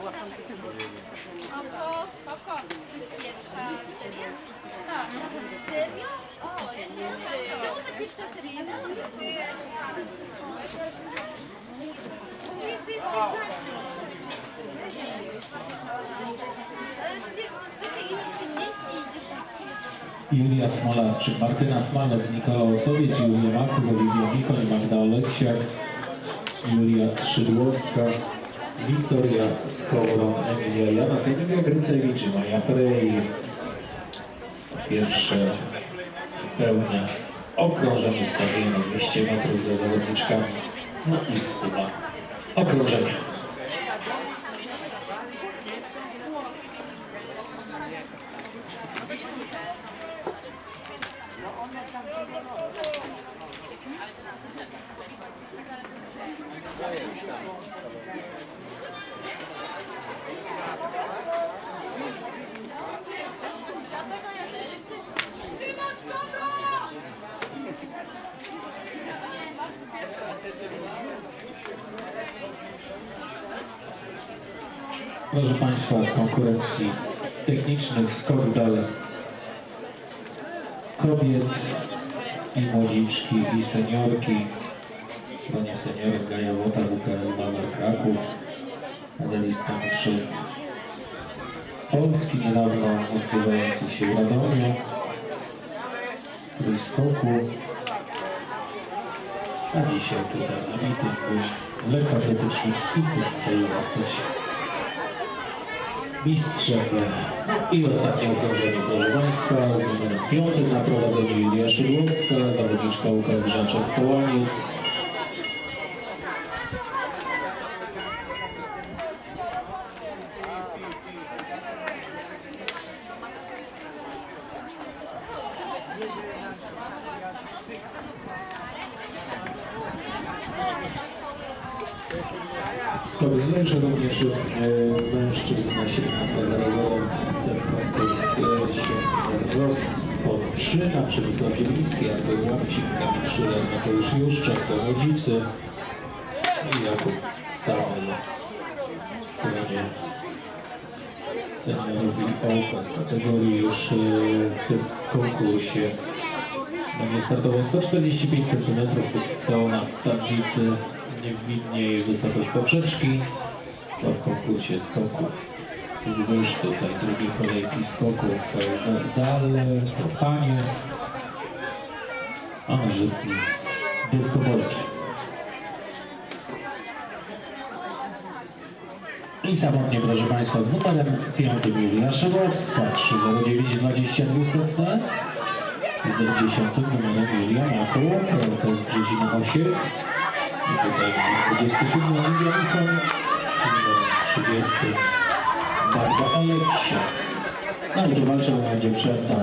Oko, oko. To jest pierwsza seria? Tak. Serio? O, jest to tak. pierwsza seria? No, Mówisz, że jest Ale się Julia Smolarczyk, Martyna Smalec, Nikola Osowiec, Julia Maku, Olivia Michoń, Magda Oleksiak, Julia Szydłowska, Wiktoria Skowron, Emilia Janas, Emilia Grycewicz, Maja Frej. Pierwsze pełne okrążenie stadionu 200 metrów za zawodniczkami. No i chyba okrążenie. Proszę Państwa, z konkurencji technicznych skok dalej kobiet i młodziczki i seniorki. Panie seniorek Gaja Wota, WKS Bawar Kraków, medalistka mistrzostw Polski, niedawno odbywający się w Radomiu, skoku. A dzisiaj tutaj na mityngu lekkoatletycznym i który zostać mistrzem. I ostatnie okrążenie, proszę Państwa, z numerem piątym na prowadzeniu Julia Szydłowska, zawodniczka Łukasz Grzaczek-Połaniec. Skoro że również mężczyzn na 17.00 ten konkurs e, się rozpoczyna. Przemysław Zieliński, Artur Łapcik, Kamil Szyler, Mateusz Juszczak, to rodzice. I Jakub Samuel. Panie seniorów i open kategorii już e, w tym konkursie. Będzie startował 145 cm, póki co na tablicy nie widnieje wysokość poprzeczki, to w konkursie skoku z wyż tutaj drugiej kolejki skoków dalej, to panie, a może dyskobolki. I samotnie, proszę Państwa, z numerem 5 Julia Szybowska, 30922 setne. Z 10 numerem Julia Makuł, to jest Brzezina 8. I tutaj numer 27 Julia Michał, numer 30 Barbara Aleksiak. No i tu walczą dziewczęta